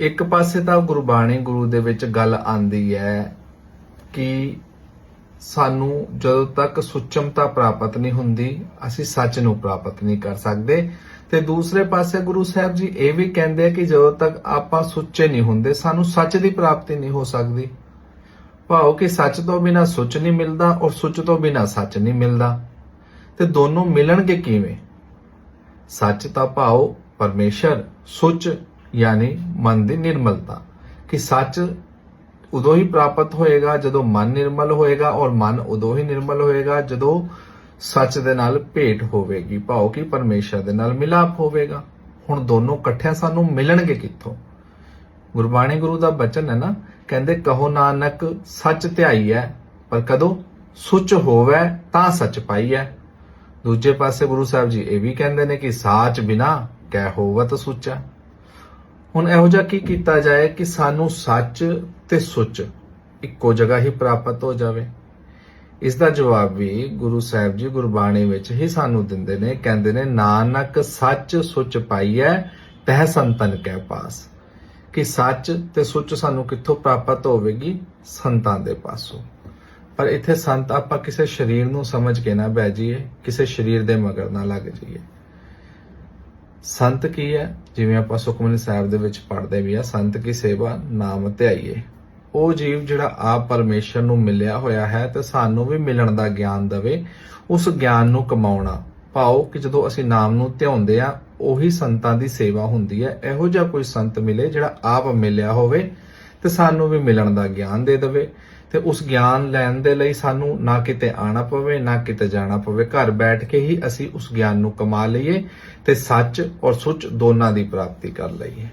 ਇੱਕ ਪਾਸੇ ਤਾਂ ਗੁਰਬਾਣੀ ਗੁਰੂ ਦੇ ਵਿੱਚ ਗੱਲ ਆਂਦੀ ਹੈ ਕਿ ਸਾਨੂੰ ਜਦੋਂ ਤੱਕ ਸੁਚਮਤਾ ਪ੍ਰਾਪਤ ਨਹੀਂ ਹੁੰਦੀ, ਅਸੀਂ ਸੱਚ ਨੂੰ ਪ੍ਰਾਪਤ ਨਹੀਂ ਕਰ ਸਕਦੇ। ਤੇ ਦੂਸਰੇ ਪਾਸੇ ਗੁਰੂ ਸਾਹਿਬ ਜੀ ਇਹ ਵੀ ਕਹਿੰਦੇ ਆ ਕਿ ਜਦੋਂ ਤੱਕ ਆਪਾਂ ਸੁੱਚੇ ਨਹੀਂ ਹੁੰਦੇ, ਸਾਨੂੰ ਸੱਚ ਦੀ ਪ੍ਰਾਪਤੀ ਨਹੀਂ ਹੋ ਸਕਦੀ। ਭਾਵ ਕਿ ਸੱਚ ਤੋਂ ਬਿਨਾ ਸੁੱਚ ਨਹੀਂ ਮਿਲਦਾ ਔਰ ਸੁੱਚ ਤੋਂ ਬਿਨਾ ਸੱਚ ਨਹੀਂ ਮਿਲਦਾ। ਤੇ ਦੋਨੋਂ ਮਿਲਣਗੇ ਕਿਵੇਂ? ਸੱਚ ਤਾਂ ਭਾਵ ਪਰਮੇਸ਼ਰ, ਸੁੱਚ ਯਾਨੀ ਮਨ ਦੀ ਨਿਰਮਲਤਾ, ਕਿ ਸੱਚ ਉਦੋਂ ਹੀ ਪ੍ਰਾਪਤ ਹੋਏਗਾ ਜਦੋਂ ਮਨ ਨਿਰਮਲ ਹੋਏਗਾ ਔਰ ਮਨ ਉਦੋਂ ਹੀ ਨਿਰਮਲ ਹੋਏਗਾ ਜਦੋਂ ਸੱਚ ਦੇ ਨਾਲ ਭੇਟ ਹੋਵੇਗੀ। ਭਾਵ ਕਿ ਪਰਮੇਸ਼ਰ ਦੇ ਨਾਲ ਮਿਲਾਪ ਹੋਵੇਗਾ। ਹੁਣ ਦੋਨੋਂ ਇਕੱਠਿਆਂ ਸਾਨੂੰ ਮਿਲਣਗੇ ਕਿੱਥੋਂ? ਗੁਰਬਾਣੀ ਗੁਰੂ ਦਾ ਬਚਨ ਹੈ ਨਾ, ਕਹਿੰਦੇ ਕਹੋ ਨਾਨਕ, ਸੱਚ ਧਿਆਈ ਹੈ, ਪਰ ਕਦੋਂ? ਸੁਚ ਹੋਵੇ ਤਾਂ ਸੱਚ ਪਾਈਐ ਦੂਜੇ ਪਾਸੇ ਗੁਰੂ ਸਾਹਿਬ ਜੀ ਇਹ ਵੀ ਕਹਿੰਦੇ ਨੇ ਕਿ ਸਾਚ ਬਿਨਾ ਕਹਿ ਹੋਵਤ ਸੁੱਚਾ। ਹੁਣ ਇਹੋ ਜਿਹਾ ਕੀ ਕੀਤਾ ਜਾਏ ਕਿ ਸਾਨੂੰ ਸੱਚ ਤੇ ਸੁੱਚ ਇੱਕੋ ਜਗ੍ਹਾ ਹੀ ਪ੍ਰਾਪਤ ਹੋ ਜਾਵੇ? ਇਸ ਦਾ ਜਵਾਬ ਵੀ ਗੁਰੂ ਸਾਹਿਬ ਜੀ ਗੁਰਬਾਣੀ ਵਿੱਚ ਹੀ ਸਾਨੂੰ ਦਿੰਦੇ ਨੇ। ਕਹਿੰਦੇ ਨੇ, ਨਾਨਕ ਸੱਚ ਸੁੱਚ ਪਾਈਐ, ਤਹ ਸੰਤਨ ਕੈ ਪਾਸ। ਕਿ ਸੱਚ ਤੇ ਸੁੱਚ ਸਾਨੂੰ ਕਿੱਥੋਂ ਪ੍ਰਾਪਤ ਹੋਵੇਗੀ? ਸੰਤਾਂ ਦੇ ਪਾਸੋਂ। ਪਰ ਇੱਥੇ ਸੰਤ ਆਪਾਂ ਕਿਸੇ ਸਰੀਰ ਨੂੰ ਸਮਝ ਕੇ ਨਾ ਬਹਿ ਜਾਈਏ, ਕਿਸੇ ਸਰੀਰ ਦੇ ਮਗਰ ਨਾ ਲੱਗ ਜਾਈਏ। ਸੰਤ ਕੀ ਹੈ? ਜਿਵੇਂ ਆਪਾਂ ਸੁਖਮਨੀ ਸਾਹਿਬ ਦੇ ਵਿੱਚ ਪੜ੍ਹਦੇ ਵੀ ਆ, ਸੰਤ ਕੀ ਸੇਵਾ, ਨਾਮ ਧਿਆਈਏ। ਉਹ ਜੀਵ ਜਿਹੜਾ ਆਪ ਪਰਮੇਸ਼ਰ ਨੂੰ ਮਿਲਿਆ ਹੋਇਆ ਹੈ ਤੇ ਸਾਨੂੰ ਵੀ ਮਿਲਣ ਦਾ ਗਿਆਨ ਦੇਵੇ, ਉਸ ਗਿਆਨ ਨੂੰ ਕਮਾਉਣਾ। ਭਾਉ ਕਿ ਜਦੋਂ ਅਸੀਂ ਨਾਮ ਨੂੰ ਧਿਆਉਂਦੇ ਆ, ਉਹੀ ਸੰਤਾਂ ਦੀ ਸੇਵਾ ਹੁੰਦੀ ਹੈ। ਇਹੋ ਜਿਹਾ ਕੋਈ ਸੰਤ ਮਿਲੇ ਜਿਹੜਾ ਆਪ ਮਿਲਿਆ ਹੋਵੇ ਤੇ ਸਾਨੂੰ ਵੀ ਮਿਲਣ ਦਾ ਗਿਆਨ ਦੇ ਦੇਵੇ ਤੇ ਉਸ ਗਿਆਨ ਲੈਣ ਦੇ ਲਈ ਸਾਨੂੰ ਨਾ ਕਿਤੇ ਆਣਾ ਪਵੇ, ਨਾ ਕਿਤੇ ਜਾਣਾ ਪਵੇ। ਘਰ ਬੈਠ ਕੇ ਹੀ ਅਸੀਂ ਉਸ ਗਿਆਨ ਨੂੰ ਕਮਾ ਲਈਏ ਤੇ ਸੱਚ ਔਰ ਸੁੱਚ ਦੋਨਾਂ ਦੀ ਪ੍ਰਾਪਤੀ ਕਰ ਲਈਏ।